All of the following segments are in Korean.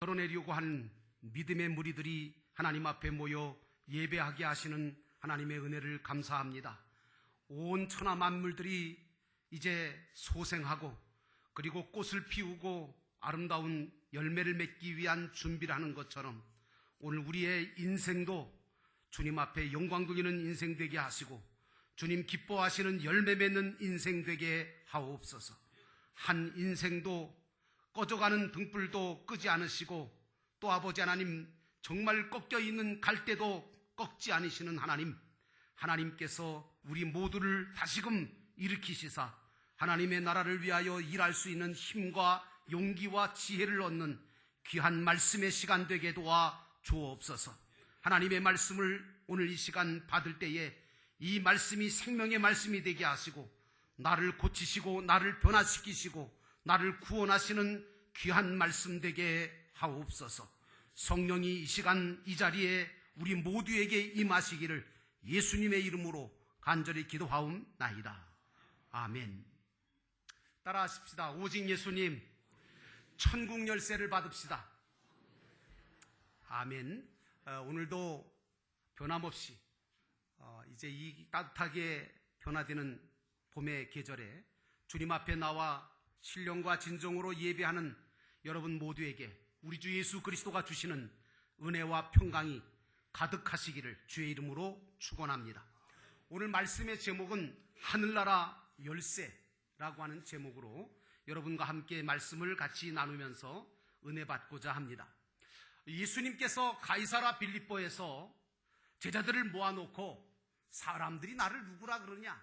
덜어내려고 하는 믿음의 무리들이 하나님 앞에 모여 예배하게 하시는 하나님의 은혜를 감사합니다. 온 천하 만물들이 이제 소생하고 그리고 꽃을 피우고 아름다운 열매를 맺기 위한 준비를 하는 것처럼 오늘 우리의 인생도 주님 앞에 영광 돌리는 인생 되게 하시고 주님 기뻐하시는 열매 맺는 인생 되게 하옵소서. 한 인생도 꺼져가는 등불도 끄지 않으시고 또 아버지 하나님 정말 꺾여 있는 갈대도 꺾지 않으시는 하나님 하나님께서 우리 모두를 다시금 일으키시사 하나님의 나라를 위하여 일할 수 있는 힘과 용기와 지혜를 얻는 귀한 말씀의 시간 되게 도와 주옵소서. 하나님의 말씀을 오늘 이 시간 받을 때에 이 말씀이 생명의 말씀이 되게 하시고 나를 고치시고 나를 변화시키시고 나를 구원하시는 귀한 말씀 되게 하옵소서. 성령이 이 시간 이 자리에 우리 모두에게 임하시기를 예수님의 이름으로 간절히 기도하옵나이다. 아멘. 따라하십시다. 오직 예수님, 천국 열쇠를 받읍시다. 아멘. 어, 오늘도 변함없이 어, 이제 이 따뜻하게 변화되는 봄의 계절에 주님 앞에 나와 신령과 진정으로 예배하는 여러분 모두에게 우리 주 예수 그리스도가 주시는 은혜와 평강이 가득하시기를 주의 이름으로 축원합니다. 오늘 말씀의 제목은 하늘나라 열쇠라고 하는 제목으로 여러분과 함께 말씀을 같이 나누면서 은혜 받고자 합니다. 예수님께서 가이사라 빌립보에서 제자들을 모아놓고 사람들이 나를 누구라 그러냐?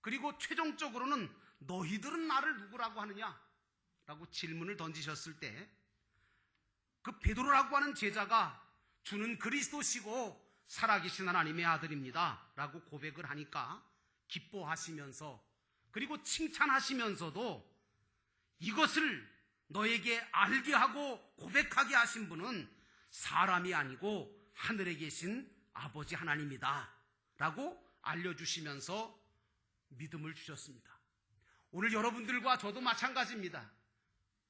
그리고 최종적으로는 너희들은 나를 누구라고 하느냐? 라고 질문을 던지셨을 때 그 베드로라고 하는 제자가 주는 그리스도시고 살아계신 하나님의 아들입니다. 라고 고백을 하니까 기뻐하시면서 그리고 칭찬하시면서도 이것을 너에게 알게 하고 고백하게 하신 분은 사람이 아니고 하늘에 계신 아버지 하나님이다. 라고 알려주시면서 믿음을 주셨습니다. 오늘 여러분들과 저도 마찬가지입니다.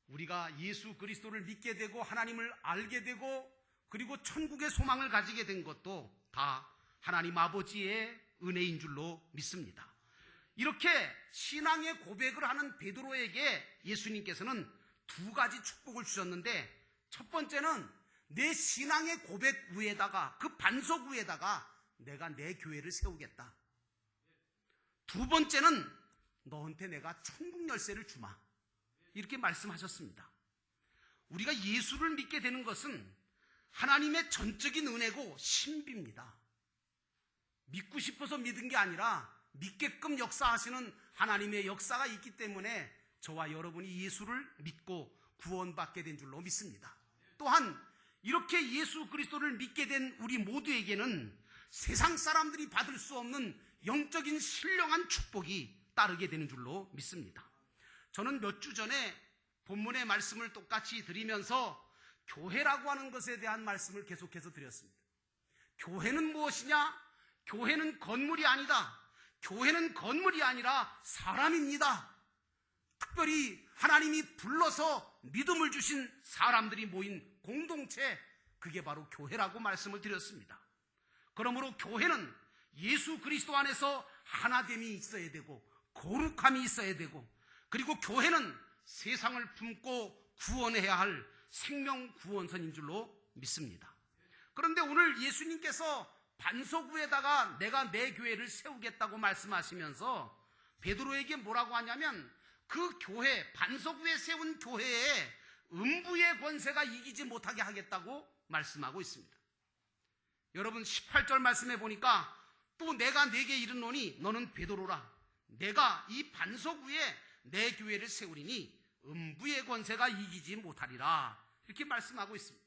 우리가 예수 그리스도를 믿게 되고 하나님을 알게 되고 그리고 천국의 소망을 가지게 된 것도 다 하나님 아버지의 은혜인 줄로 믿습니다. 이렇게 신앙의 고백을 하는 베드로에게 예수님께서는 두 가지 축복을 주셨는데 첫 번째는 내 신앙의 고백 위에다가 그 반석 위에다가 내가 내 교회를 세우겠다. 두 번째는 너한테 내가 천국 열쇠를 주마. 이렇게 말씀하셨습니다. 우리가 예수를 믿게 되는 것은 하나님의 전적인 은혜고 신비입니다. 믿고 싶어서 믿은 게 아니라 믿게끔 역사하시는 하나님의 역사가 있기 때문에 저와 여러분이 예수를 믿고 구원받게 된 줄로 믿습니다. 또한 이렇게 예수 그리스도를 믿게 된 우리 모두에게는 세상 사람들이 받을 수 없는 영적인 신령한 축복이 따르게 되는 줄로 믿습니다. 저는 몇 주 전에 본문의 말씀을 똑같이 드리면서 교회라고 하는 것에 대한 말씀을 계속해서 드렸습니다. 교회는 무엇이냐? 교회는 건물이 아니다. 교회는 건물이 아니라 사람입니다. 특별히 하나님이 불러서 믿음을 주신 사람들이 모인 공동체, 그게 바로 교회라고 말씀을 드렸습니다. 그러므로 교회는 예수 그리스도 안에서 하나됨이 있어야 되고, 거룩함이 있어야 되고, 그리고 교회는 세상을 품고 구원해야 할 생명 구원선인 줄로 믿습니다. 그런데 오늘 예수님께서 반석 위에다가 내가 내 교회를 세우겠다고 말씀하시면서 베드로에게 뭐라고 하냐면 그 교회 반석 위에 세운 교회에 음부의 권세가 이기지 못하게 하겠다고 말씀하고 있습니다. 여러분 18절 말씀해 보니까 또 내가 내게 이르노니 너는 베드로라 내가 이 반석 위에 내 교회를 세우리니 음부의 권세가 이기지 못하리라 이렇게 말씀하고 있습니다.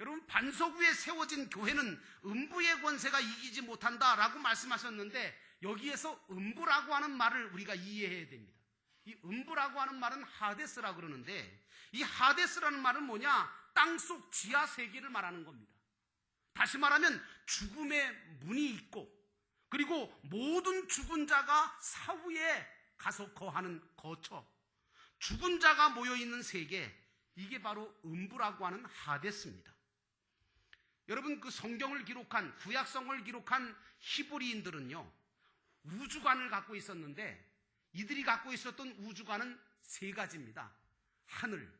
여러분 반석 위에 세워진 교회는 음부의 권세가 이기지 못한다 라고 말씀하셨는데 여기에서 음부라고 하는 말을 우리가 이해해야 됩니다. 이 음부라고 하는 말은 하데스라 그러는데 이 하데스라는 말은 뭐냐? 땅속 지하 세계를 말하는 겁니다. 다시 말하면 죽음의 문이 있고 그리고 모든 죽은 자가 사후에 가서 거하는 거처 죽은 자가 모여 있는 세계 이게 바로 음부라고 하는 하데스입니다. 여러분 그 성경을 기록한 구약성을 기록한 히브리인들은요 우주관을 갖고 있었는데 이들이 갖고 있었던 우주관은 세 가지입니다. 하늘,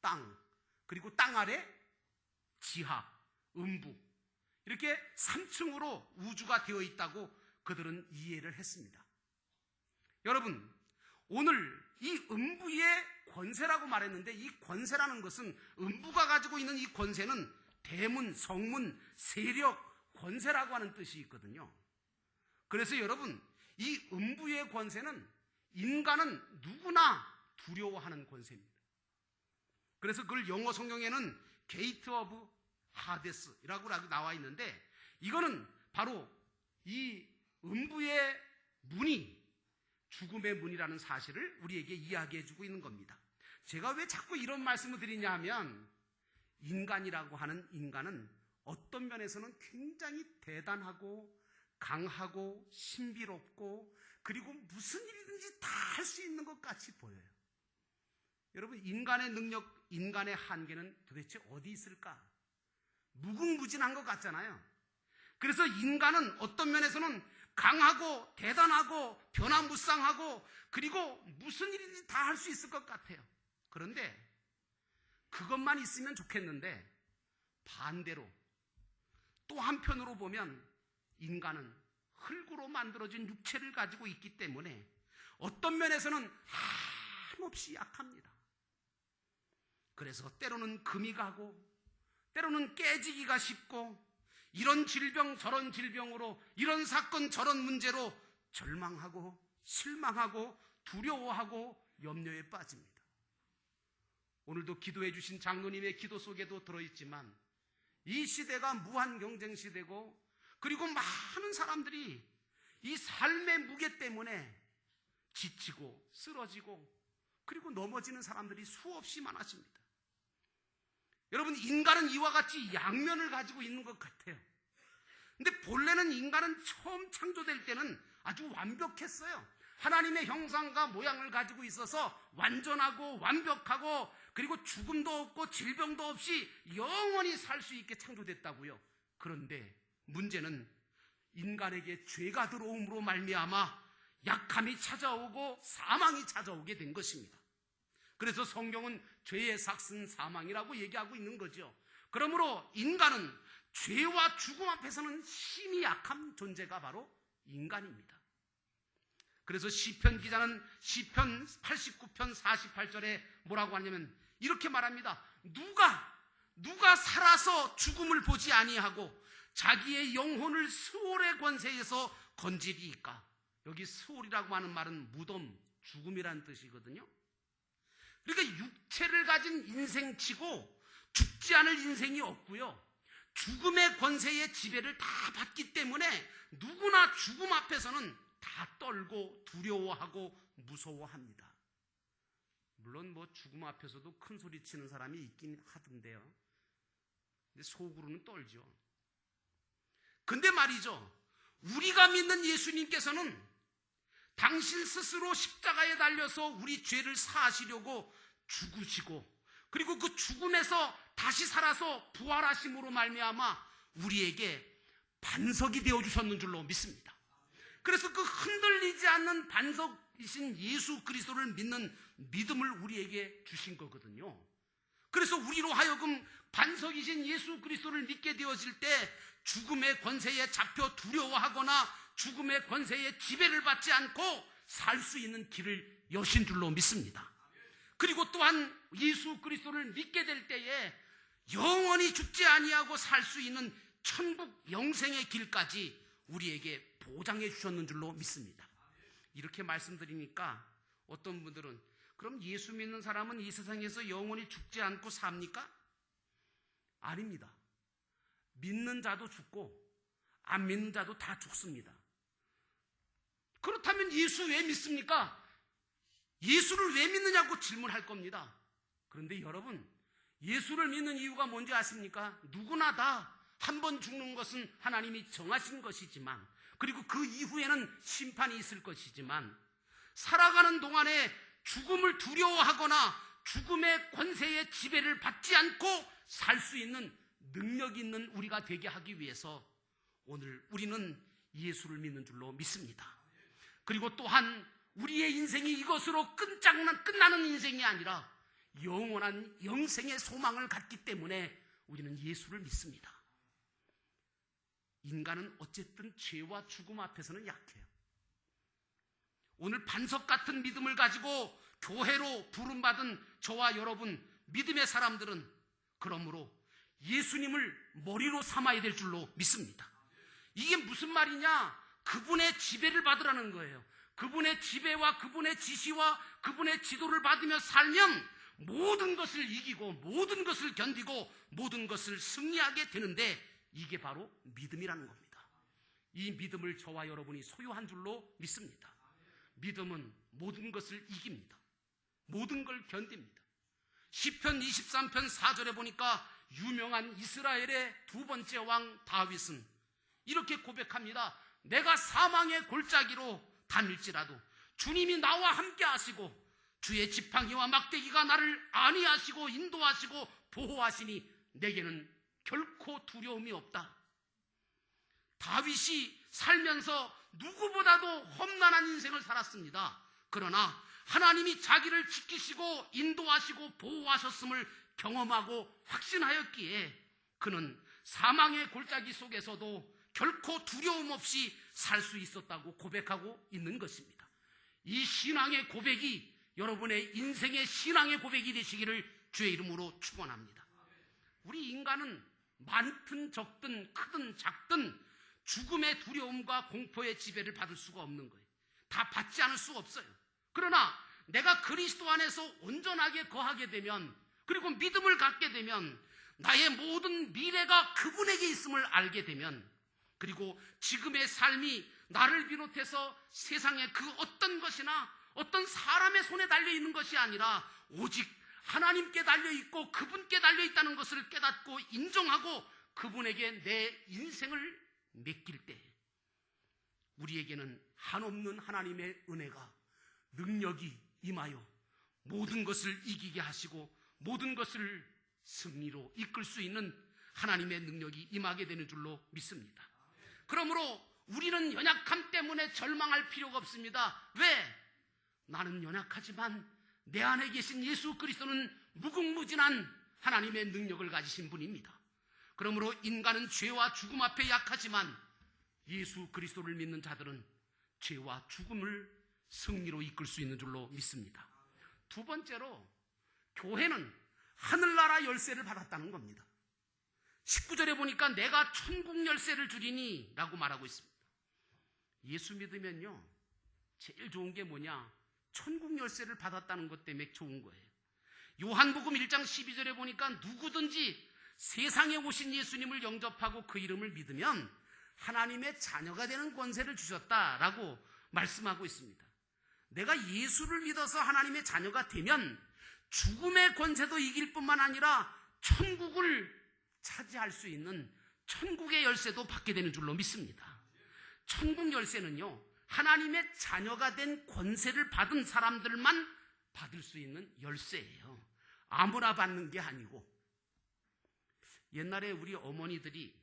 땅, 그리고 땅 아래 지하, 음부 이렇게 3층으로 우주가 되어 있다고 그들은 이해를 했습니다. 여러분 오늘 이 음부의 권세라고 말했는데 이 권세라는 것은 음부가 가지고 있는 이 권세는 대문, 성문, 세력, 권세라고 하는 뜻이 있거든요. 그래서 여러분, 이 음부의 권세는 인간은 누구나 두려워하는 권세입니다. 그래서 그걸 영어 성경에는 게이트 오브 하데스라고 나와 있는데 이거는 바로 이 음부의 문이 죽음의 문이라는 사실을 우리에게 이야기해 주고 있는 겁니다. 제가 왜 자꾸 이런 말씀을 드리냐 하면 인간이라고 하는 인간은 어떤 면에서는 굉장히 대단하고 강하고 신비롭고 그리고 무슨 일이든지 다 할 수 있는 것 같이 보여요. 여러분, 인간의 능력, 인간의 한계는 도대체 어디 있을까? 무궁무진한 것 같잖아요. 그래서 인간은 어떤 면에서는 강하고 대단하고 변화무쌍하고 그리고 무슨 일인지 다 할 수 있을 것 같아요. 그런데 그것만 있으면 좋겠는데 반대로 또 한편으로 보면 인간은 흙으로 만들어진 육체를 가지고 있기 때문에 어떤 면에서는 한없이 약합니다. 그래서 때로는 금이 가고 때로는 깨지기가 쉽고 이런 질병 저런 질병으로 이런 사건 저런 문제로 절망하고 실망하고 두려워하고 염려에 빠집니다. 오늘도 기도해 주신 장로님의 기도 속에도 들어있지만 이 시대가 무한 경쟁 시대고 그리고 많은 사람들이 이 삶의 무게 때문에 지치고 쓰러지고 그리고 넘어지는 사람들이 수없이 많아집니다. 여러분, 인간은 이와 같이 양면을 가지고 있는 것 같아요. 근데 본래는 인간은 처음 창조될 때는 아주 완벽했어요. 하나님의 형상과 모양을 가지고 있어서 완전하고 완벽하고 그리고 죽음도 없고 질병도 없이 영원히 살 수 있게 창조됐다고요. 그런데 문제는 인간에게 죄가 들어옴으로 말미암아 약함이 찾아오고 사망이 찾아오게 된 것입니다. 그래서 성경은 죄의 삭슨 사망이라고 얘기하고 있는 거죠. 그러므로 인간은 죄와 죽음 앞에서는 힘이 약한 존재가 바로 인간입니다. 그래서 시편 기자는 시편 89편 48절에 뭐라고 하냐면 이렇게 말합니다. 누가 누가 살아서 죽음을 보지 아니하고 자기의 영혼을 수월의 권세에서 건지리이까? 여기 수월이라고 하는 말은 무덤, 죽음이라는 뜻이거든요. 그러니까 육체를 가진 인생치고 죽지 않을 인생이 없고요. 죽음의 권세의 지배를 다 받기 때문에 누구나 죽음 앞에서는 다 떨고 두려워하고 무서워합니다. 물론 뭐 죽음 앞에서도 큰 소리 치는 사람이 있긴 하던데요. 근데 속으로는 떨죠. 근데 말이죠. 우리가 믿는 예수님께서는 당신 스스로 십자가에 달려서 우리 죄를 사하시려고 죽으시고 그리고 그 죽음에서 다시 살아서 부활하심으로 말미암아 우리에게 반석이 되어 주셨는 줄로 믿습니다. 그래서 그 흔들리지 않는 반석이신 예수 그리스도를 믿는 믿음을 우리에게 주신 거거든요. 그래서 우리로 하여금 반석이신 예수 그리스도를 믿게 되어질 때 죽음의 권세에 잡혀 두려워하거나 죽음의 권세에 지배를 받지 않고 살 수 있는 길을 여신 줄로 믿습니다. 그리고 또한 예수 그리스도를 믿게 될 때에 영원히 죽지 아니하고 살 수 있는 천국 영생의 길까지 우리에게 보장해 주셨는 줄로 믿습니다. 이렇게 말씀드리니까 어떤 분들은 그럼 예수 믿는 사람은 이 세상에서 영원히 죽지 않고 삽니까? 아닙니다. 믿는 자도 죽고 안 믿는 자도 다 죽습니다. 그렇다면 예수 왜 믿습니까? 예수를 왜 믿느냐고 질문할 겁니다. 그런데 여러분, 예수를 믿는 이유가 뭔지 아십니까? 누구나 다 한 번 죽는 것은 하나님이 정하신 것이지만, 그리고 그 이후에는 심판이 있을 것이지만, 살아가는 동안에 죽음을 두려워하거나 죽음의 권세의 지배를 받지 않고 살 수 있는 능력 있는 우리가 되게 하기 위해서 오늘 우리는 예수를 믿는 줄로 믿습니다. 그리고 또한 우리의 인생이 이것으로 끝장난, 끝나는 인생이 아니라 영원한 영생의 소망을 갖기 때문에 우리는 예수를 믿습니다. 인간은 어쨌든 죄와 죽음 앞에서는 약해요. 오늘 반석 같은 믿음을 가지고 교회로 부름받은 저와 여러분 믿음의 사람들은 그러므로 예수님을 머리로 삼아야 될 줄로 믿습니다. 이게 무슨 말이냐? 그분의 지배를 받으라는 거예요. 그분의 지배와 그분의 지시와 그분의 지도를 받으며 살면 모든 것을 이기고 모든 것을 견디고 모든 것을 승리하게 되는데 이게 바로 믿음이라는 겁니다. 이 믿음을 저와 여러분이 소유한 줄로 믿습니다. 믿음은 모든 것을 이깁니다. 모든 걸 견딥니다. 시편 23편 4절에 보니까 유명한 이스라엘의 두 번째 왕 다윗은 이렇게 고백합니다. 내가 사망의 골짜기로 다닐지라도 주님이 나와 함께 하시고 주의 지팡이와 막대기가 나를 안위하시고 인도하시고 보호하시니 내게는 결코 두려움이 없다. 다윗이 살면서 누구보다도 험난한 인생을 살았습니다. 그러나 하나님이 자기를 지키시고 인도하시고 보호하셨음을 경험하고 확신하였기에 그는 사망의 골짜기 속에서도 결코 두려움 없이 살 수 있었다고 고백하고 있는 것입니다. 이 신앙의 고백이 여러분의 인생의 신앙의 고백이 되시기를 주의 이름으로 축원합니다. 우리 인간은 많든 적든 크든 작든 죽음의 두려움과 공포의 지배를 받을 수가 없는 거예요. 다 받지 않을 수 없어요. 그러나 내가 그리스도 안에서 온전하게 거하게 되면 그리고 믿음을 갖게 되면 나의 모든 미래가 그분에게 있음을 알게 되면 그리고 지금의 삶이 나를 비롯해서 세상의 그 어떤 것이나 어떤 사람의 손에 달려 있는 것이 아니라 오직 하나님께 달려 있고 그분께 달려 있다는 것을 깨닫고 인정하고 그분에게 내 인생을 맡길 때 우리에게는 한없는 하나님의 은혜가 능력이 임하여 모든 것을 이기게 하시고 모든 것을 승리로 이끌 수 있는 하나님의 능력이 임하게 되는 줄로 믿습니다. 그러므로 우리는 연약함 때문에 절망할 필요가 없습니다. 왜? 나는 연약하지만 내 안에 계신 예수 그리스도는 무궁무진한 하나님의 능력을 가지신 분입니다. 그러므로 인간은 죄와 죽음 앞에 약하지만 예수 그리스도를 믿는 자들은 죄와 죽음을 승리로 이끌 수 있는 줄로 믿습니다. 두 번째로 교회는 하늘나라 열쇠를 받았다는 겁니다. 19절에 보니까 내가 천국 열쇠를 주리니 라고 말하고 있습니다. 예수 믿으면요, 제일 좋은 게 뭐냐? 천국 열쇠를 받았다는 것 때문에 좋은 거예요. 요한복음 1장 12절에 보니까 누구든지 세상에 오신 예수님을 영접하고 그 이름을 믿으면 하나님의 자녀가 되는 권세를 주셨다라고 말씀하고 있습니다. 내가 예수를 믿어서 하나님의 자녀가 되면 죽음의 권세도 이길 뿐만 아니라 천국을 차지할 수 있는 천국의 열쇠도 받게 되는 줄로 믿습니다. 천국 열쇠는요, 하나님의 자녀가 된 권세를 받은 사람들만 받을 수 있는 열쇠예요. 아무나 받는 게 아니고. 옛날에 우리 어머니들이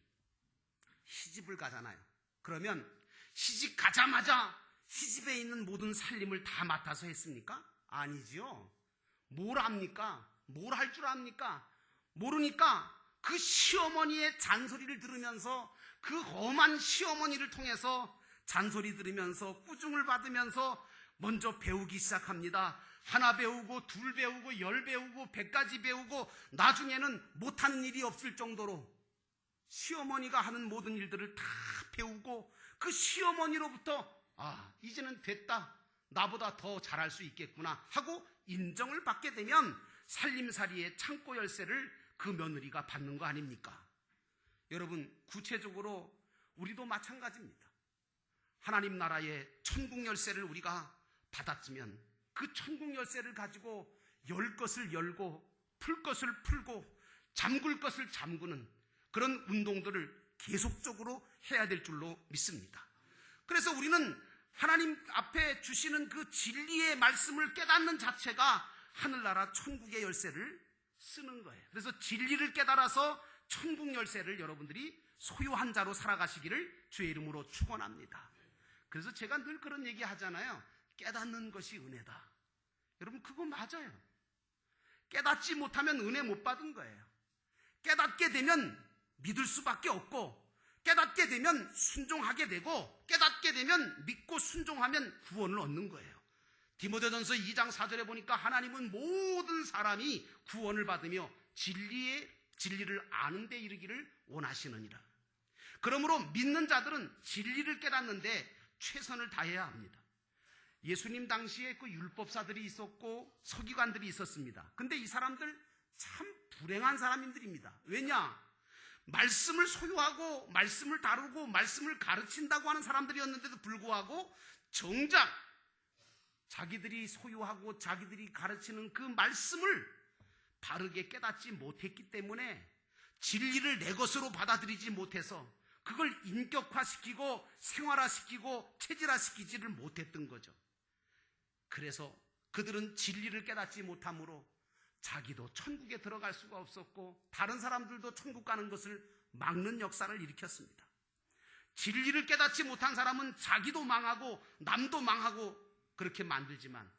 시집을 가잖아요. 그러면 시집 가자마자 시집에 있는 모든 살림을 다 맡아서 했습니까? 아니지요. 뭘 합니까? 뭘 할 줄 압니까? 모르니까 그 시어머니의 잔소리를 들으면서 그 험한 시어머니를 통해서 잔소리 들으면서 꾸중을 받으면서 먼저 배우기 시작합니다. 하나 배우고 둘 배우고 열 배우고 백까지 배우고 나중에는 못하는 일이 없을 정도로 시어머니가 하는 모든 일들을 다 배우고 그 시어머니로부터 아 이제는 됐다 나보다 더 잘할 수 있겠구나 하고 인정을 받게 되면 살림살이의 창고 열쇠를 그 며느리가 받는 거 아닙니까? 여러분 구체적으로 우리도 마찬가지입니다. 하나님 나라의 천국 열쇠를 우리가 받았으면 그 천국 열쇠를 가지고 열 것을 열고 풀 것을 풀고 잠글 것을 잠그는 그런 운동들을 계속적으로 해야 될 줄로 믿습니다. 그래서 우리는 하나님 앞에 주시는 그 진리의 말씀을 깨닫는 자체가 하늘나라 천국의 열쇠를 쓰는 거예요. 그래서 진리를 깨달아서 천국 열쇠를 여러분들이 소유한 자로 살아가시기를 주의 이름으로 축원합니다. 그래서 제가 늘 그런 얘기 하잖아요. 깨닫는 것이 은혜다. 여러분 그거 맞아요. 깨닫지 못하면 은혜 못 받은 거예요. 깨닫게 되면 믿을 수밖에 없고 깨닫게 되면 순종하게 되고 깨닫게 되면 믿고 순종하면 구원을 얻는 거예요. 디모데전서 2장 4절에 보니까 하나님은 모든 사람이 구원을 받으며 진리의 진리를 아는 데 이르기를 원하시느니라. 그러므로 믿는 자들은 진리를 깨닫는데 최선을 다해야 합니다. 예수님 당시에 그 율법사들이 있었고 서기관들이 있었습니다. 근데 이 사람들 참 불행한 사람들입니다. 왜냐? 말씀을 소유하고 말씀을 다루고 말씀을 가르친다고 하는 사람들이었는데도 불구하고 정작 자기들이 소유하고 자기들이 가르치는 그 말씀을 바르게 깨닫지 못했기 때문에 진리를 내 것으로 받아들이지 못해서 그걸 인격화시키고 생활화시키고 체질화시키지를 못했던 거죠. 그래서 그들은 진리를 깨닫지 못하므로 자기도 천국에 들어갈 수가 없었고 다른 사람들도 천국 가는 것을 막는 역사를 일으켰습니다. 진리를 깨닫지 못한 사람은 자기도 망하고 남도 망하고 그렇게 만들지만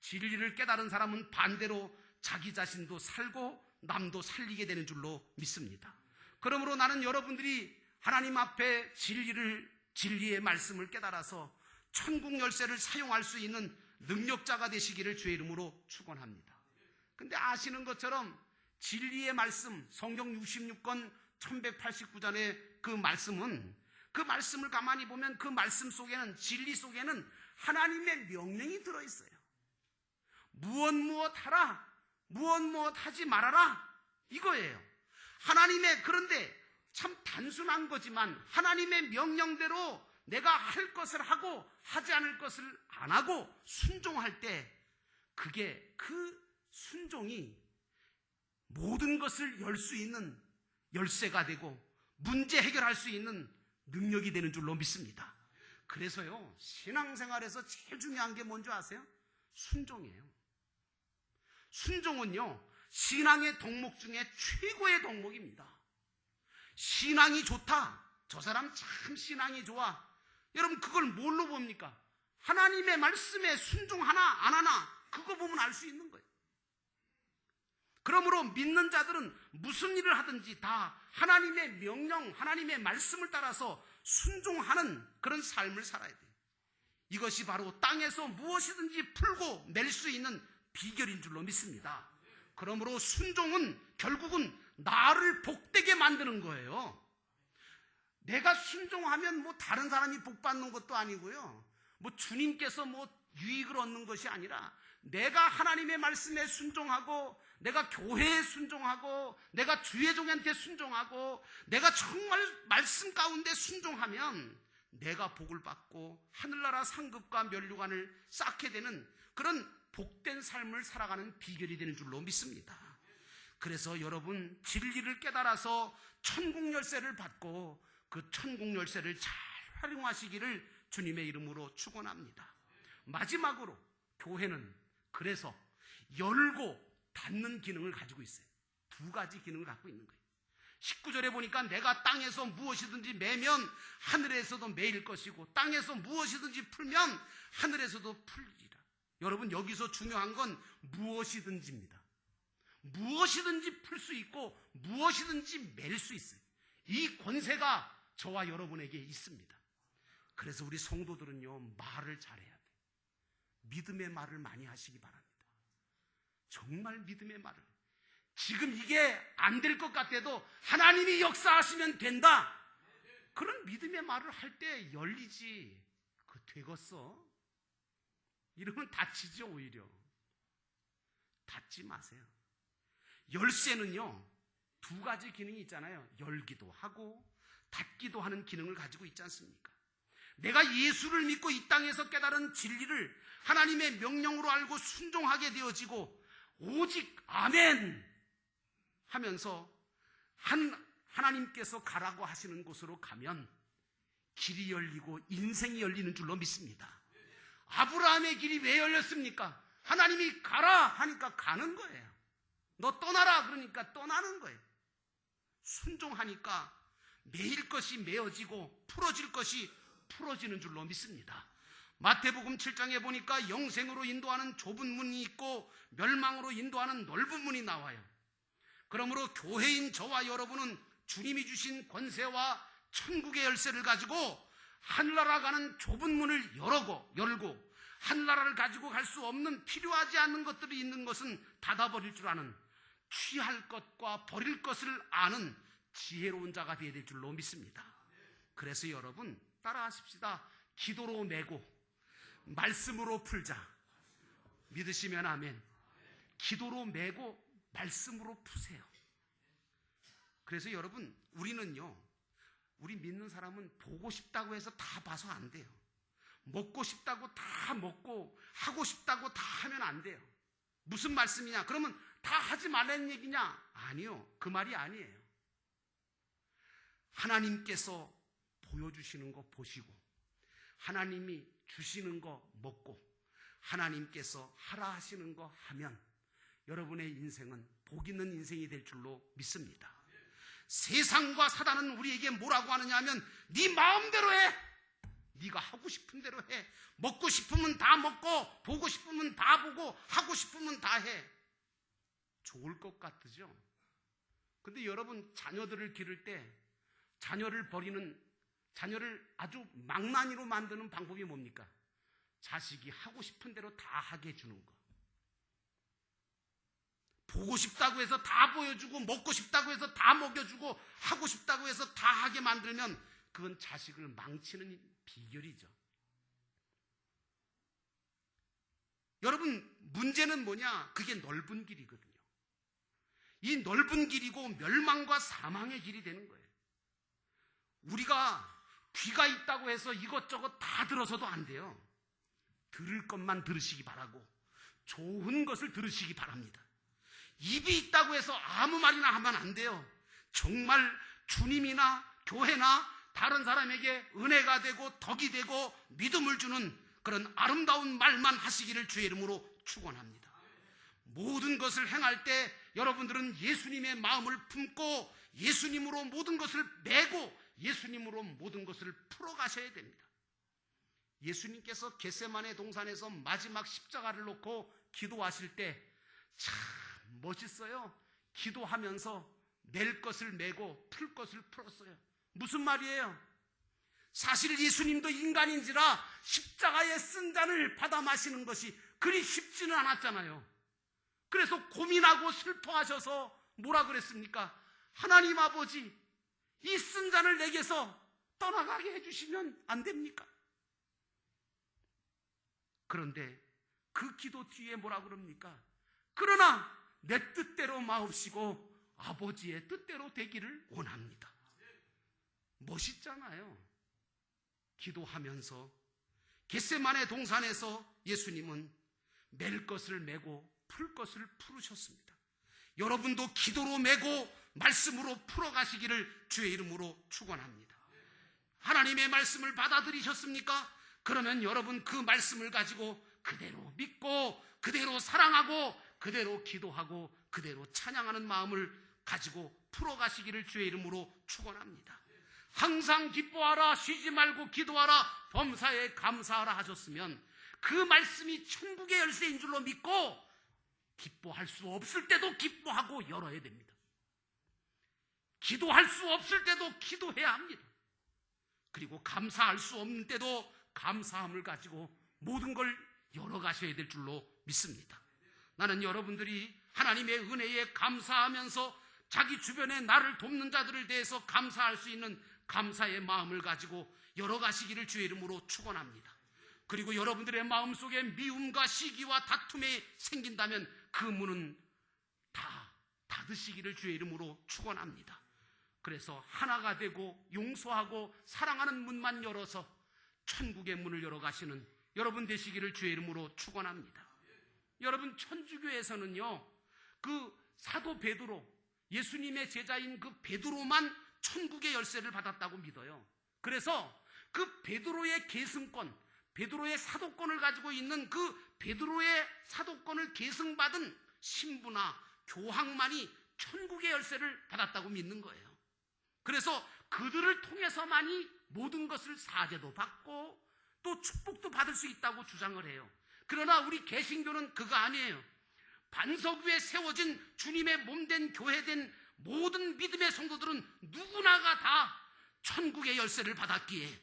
진리를 깨달은 사람은 반대로 자기 자신도 살고 남도 살리게 되는 줄로 믿습니다. 그러므로 나는 여러분들이 하나님 앞에 진리를 진리의 말씀을 깨달아서 천국 열쇠를 사용할 수 있는 능력자가 되시기를 주의 이름으로 축원합니다. 근데 아시는 것처럼 진리의 말씀 성경 66권 1189전의 그 말씀은 그 말씀을 가만히 보면 그 말씀 속에는 진리 속에는 하나님의 명령이 들어 있어요. 무엇 무엇 하라. 무엇 무엇 하지 말아라. 이거예요. 하나님의 그런데 참 단순한 거지만 하나님의 명령대로 내가 할 것을 하고 하지 않을 것을 안 하고 순종할 때 그게 그 순종이 모든 것을 열 수 있는 열쇠가 되고 문제 해결할 수 있는 능력이 되는 줄로 믿습니다. 그래서요, 신앙생활에서 제일 중요한 게 뭔지 아세요? 순종이에요. 순종은요, 신앙의 덕목 중에 최고의 덕목입니다. 신앙이 좋다. 저 사람 참 신앙이 좋아. 여러분, 그걸 뭘로 봅니까? 하나님의 말씀에 순종하나, 안 하나, 그거 보면 알 수 있는 거예요. 그러므로 믿는 자들은 무슨 일을 하든지 다 하나님의 명령, 하나님의 말씀을 따라서 순종하는 그런 삶을 살아야 돼요. 이것이 바로 땅에서 무엇이든지 풀고 낼 수 있는 비결인 줄로 믿습니다. 그러므로 순종은 결국은 나를 복되게 만드는 거예요. 내가 순종하면 뭐 다른 사람이 복 받는 것도 아니고요. 뭐 주님께서 뭐 유익을 얻는 것이 아니라 내가 하나님의 말씀에 순종하고 내가 교회에 순종하고 내가 주의 종한테 순종하고 내가 정말 말씀 가운데 순종하면 내가 복을 받고 하늘나라 상급과 면류관을 쌓게 되는 그런 복된 삶을 살아가는 비결이 되는 줄로 믿습니다. 그래서 여러분 진리를 깨달아서 천국 열쇠를 받고 그 천국 열쇠를 잘 활용하시기를 주님의 이름으로 축원합니다. 마지막으로 교회는 그래서 열고 닫는 기능을 가지고 있어요. 두 가지 기능을 갖고 있는 거예요. 19절에 보니까 내가 땅에서 무엇이든지 매면 하늘에서도 매일 것이고 땅에서 무엇이든지 풀면 하늘에서도 풀리라. 여러분 여기서 중요한 건 무엇이든지입니다. 무엇이든지 풀 수 있고 무엇이든지 맬 수 있어요. 이 권세가 저와 여러분에게 있습니다. 그래서 우리 성도들은요 말을 잘해야 돼요. 믿음의 말을 많이 하시기 바랍니다. 정말 믿음의 말을. 지금 이게 안 될 것 같아도 하나님이 역사하시면 된다. 그런 믿음의 말을 할 때 열리지. 그 되겠어? 이러면 다치죠, 오히려. 닫지 마세요. 열쇠는요, 두 가지 기능이 있잖아요. 열기도 하고, 닫기도 하는 기능을 가지고 있지 않습니까? 내가 예수를 믿고 이 땅에서 깨달은 진리를 하나님의 명령으로 알고 순종하게 되어지고, 오직 아멘 하면서 한 하나님께서 가라고 하시는 곳으로 가면 길이 열리고 인생이 열리는 줄로 믿습니다. 아브라함의 길이 왜 열렸습니까? 하나님이 가라 하니까 가는 거예요. 너 떠나라 그러니까 떠나는 거예요. 순종하니까 매일 것이 메어지고 풀어질 것이 풀어지는 줄로 믿습니다. 마태복음 7장에 보니까 영생으로 인도하는 좁은 문이 있고 멸망으로 인도하는 넓은 문이 나와요. 그러므로 교회인 저와 여러분은 주님이 주신 권세와 천국의 열쇠를 가지고 하늘나라 가는 좁은 문을 열고 열고 하늘나라를 가지고 갈 수 없는 필요하지 않는 것들이 있는 것은 닫아버릴 줄 아는 취할 것과 버릴 것을 아는 지혜로운 자가 되어야 될 줄로 믿습니다. 그래서 여러분 따라하십시다. 기도로 메고 말씀으로 풀자. 믿으시면 아멘. 기도로 메고 말씀으로 푸세요. 그래서 여러분 우리는요. 우리 믿는 사람은 보고 싶다고 해서 다 봐서 안 돼요. 먹고 싶다고 다 먹고 하고 싶다고 다 하면 안 돼요. 무슨 말씀이냐? 그러면 다 하지 말라는 얘기냐? 아니요. 그 말이 아니에요. 하나님께서 보여주시는 거 보시고 하나님이 주시는 거 먹고 하나님께서 하라 하시는 거 하면 여러분의 인생은 복 있는 인생이 될 줄로 믿습니다. 세상과 사단은 우리에게 뭐라고 하느냐 하면 네 마음대로 해. 네가 하고 싶은 대로 해. 먹고 싶으면 다 먹고 보고 싶으면 다 보고 하고 싶으면 다 해. 좋을 것 같으죠? 근데 여러분 자녀들을 기를 때 자녀를 버리는 자녀를 아주 망나니로 만드는 방법이 뭡니까? 자식이 하고 싶은 대로 다 하게 해주는 거. 보고 싶다고 해서 다 보여주고 먹고 싶다고 해서 다 먹여주고 하고 싶다고 해서 다 하게 만들면 그건 자식을 망치는 비결이죠. 여러분 문제는 뭐냐? 그게 넓은 길이거든요. 이 넓은 길이고 멸망과 사망의 길이 되는 거예요. 우리가 귀가 있다고 해서 이것저것 다 들어서도 안 돼요. 들을 것만 들으시기 바라고 좋은 것을 들으시기 바랍니다. 입이 있다고 해서 아무 말이나 하면 안 돼요. 정말 주님이나 교회나 다른 사람에게 은혜가 되고 덕이 되고 믿음을 주는 그런 아름다운 말만 하시기를 주의 이름으로 축원합니다. 모든 것을 행할 때 여러분들은 예수님의 마음을 품고 예수님으로 모든 것을 메고 예수님으로 모든 것을 풀어가셔야 됩니다. 예수님께서 겟세만의 동산에서 마지막 십자가를 놓고 기도하실 때 참 멋있어요. 기도하면서 낼 것을 메고 풀 것을 풀었어요. 무슨 말이에요? 사실 예수님도 인간인지라 십자가의 쓴 잔을 받아 마시는 것이 그리 쉽지는 않았잖아요. 그래서 고민하고 슬퍼하셔서 뭐라 그랬습니까? 하나님 아버지, 이쓴 잔을 내게서 떠나가게 해주시면 안 됩니까? 그런데 그 기도 뒤에 뭐라 그럽니까? 그러나 내 뜻대로 마옵시고 아버지의 뜻대로 되기를 원합니다. 멋있잖아요. 기도하면서 겟세만의 동산에서 예수님은 멜 것을 메고 풀 것을 풀으셨습니다. 여러분도 기도로 메고 말씀으로 풀어가시기를 주의 이름으로 축원합니다. 하나님의 말씀을 받아들이셨습니까? 그러면 여러분 그 말씀을 가지고 그대로 믿고 그대로 사랑하고 그대로 기도하고 그대로 찬양하는 마음을 가지고 풀어가시기를 주의 이름으로 축원합니다. 항상 기뻐하라 쉬지 말고 기도하라 범사에 감사하라 하셨으면 그 말씀이 천국의 열쇠인 줄로 믿고 기뻐할 수 없을 때도 기뻐하고 열어야 됩니다. 기도할 수 없을 때도 기도해야 합니다. 그리고 감사할 수 없는 때도 감사함을 가지고 모든 걸 열어가셔야 될 줄로 믿습니다. 나는 여러분들이 하나님의 은혜에 감사하면서 자기 주변에 나를 돕는 자들을 대해서 감사할 수 있는 감사의 마음을 가지고 열어가시기를 주의 이름으로 축원합니다. 그리고 여러분들의 마음속에 미움과 시기와 다툼이 생긴다면 그 문은 다 닫으시기를 주의 이름으로 축원합니다. 그래서 하나가 되고 용서하고 사랑하는 문만 열어서 천국의 문을 열어 가시는 여러분 되시기를 주의 이름으로 축원합니다. 여러분 천주교에서는요. 그 사도 베드로 예수님의 제자인 그 베드로만 천국의 열쇠를 받았다고 믿어요. 그래서 그 베드로의 계승권 베드로의 사도권을 가지고 있는 그 베드로의 사도권을 계승받은 신부나 교황만이 천국의 열쇠를 받았다고 믿는 거예요. 그래서 그들을 통해서만이 모든 것을 사죄도 받고 또 축복도 받을 수 있다고 주장을 해요. 그러나 우리 개신교는 그거 아니에요. 반석 위에 세워진 주님의 몸된 교회된 모든 믿음의 성도들은 누구나가 다 천국의 열쇠를 받았기에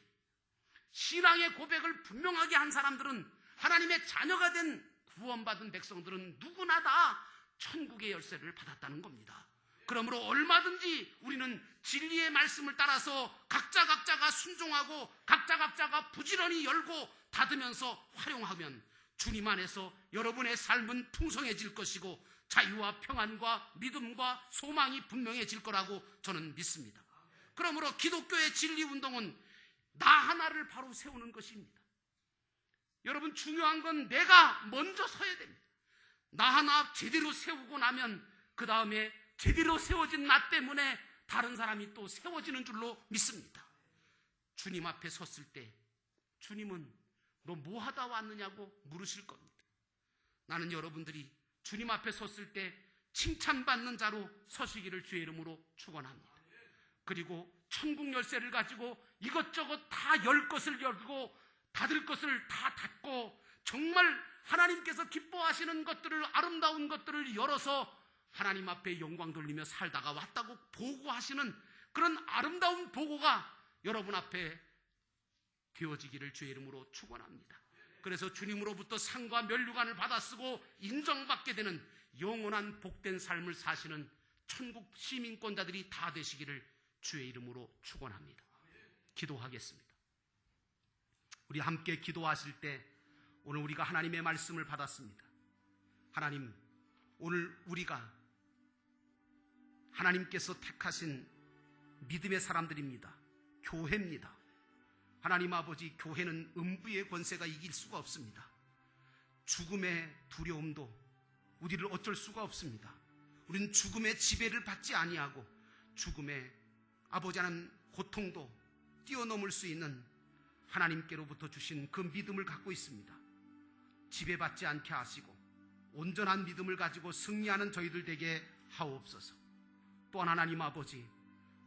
신앙의 고백을 분명하게 한 사람들은 하나님의 자녀가 된 구원받은 백성들은 누구나 다 천국의 열쇠를 받았다는 겁니다. 그러므로 얼마든지 우리는 진리의 말씀을 따라서 각자 각자가 순종하고 각자 각자가 부지런히 열고 닫으면서 활용하면 주님 안에서 여러분의 삶은 풍성해질 것이고 자유와 평안과 믿음과 소망이 분명해질 거라고 저는 믿습니다. 그러므로 기독교의 진리 운동은 나 하나를 바로 세우는 것입니다. 여러분 중요한 건 내가 먼저 서야 됩니다. 나 하나 제대로 세우고 나면 그 다음에 제대로 세워진 나 때문에 다른 사람이 또 세워지는 줄로 믿습니다. 주님 앞에 섰을 때 주님은 너 뭐 하다 왔느냐고 물으실 겁니다. 나는 여러분들이 주님 앞에 섰을 때 칭찬받는 자로 서시기를 주의 이름으로 축원합니다. 그리고 천국 열쇠를 가지고 이것저것 다 열 것을 열고 닫을 것을 다 닫고 정말 하나님께서 기뻐하시는 것들을 아름다운 것들을 열어서 하나님 앞에 영광 돌리며 살다가 왔다고 보고하시는 그런 아름다운 보고가 여러분 앞에 되어지기를 주의 이름으로 축원합니다. 그래서 주님으로부터 상과 면류관을 받아 쓰고 인정받게 되는 영원한 복된 삶을 사시는 천국 시민권자들이 다 되시기를 주의 이름으로 축원합니다. 기도하겠습니다. 우리 함께 기도하실 때 오늘 우리가 하나님의 말씀을 받았습니다. 하나님, 오늘 우리가 하나님께서 택하신 믿음의 사람들입니다. 교회입니다. 하나님 아버지, 교회는 음부의 권세가 이길 수가 없습니다. 죽음의 두려움도 우리를 어쩔 수가 없습니다. 우리는 죽음의 지배를 받지 아니하고 죽음의 아버지 하는 고통도 뛰어넘을 수 있는 하나님께로부터 주신 그 믿음을 갖고 있습니다. 지배받지 않게 하시고 온전한 믿음을 가지고 승리하는 저희들 되게 하옵소서. 또한 하나님 아버지,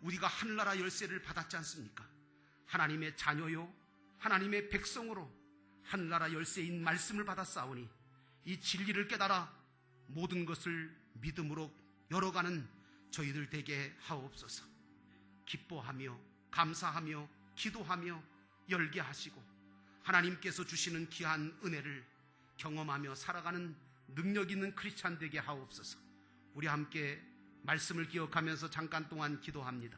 우리가 하늘나라 열쇠를 받았지 않습니까? 하나님의 자녀요, 하나님의 백성으로 하늘나라 열쇠인 말씀을 받았사오니 이 진리를 깨달아 모든 것을 믿음으로 열어가는 저희들 되게 하옵소서. 기뻐하며 감사하며 기도하며 열게 하시고 하나님께서 주시는 귀한 은혜를 경험하며 살아가는 능력 있는 크리스찬 되게 하옵소서. 우리 함께 말씀을 기억하면서 잠깐 동안 기도합니다.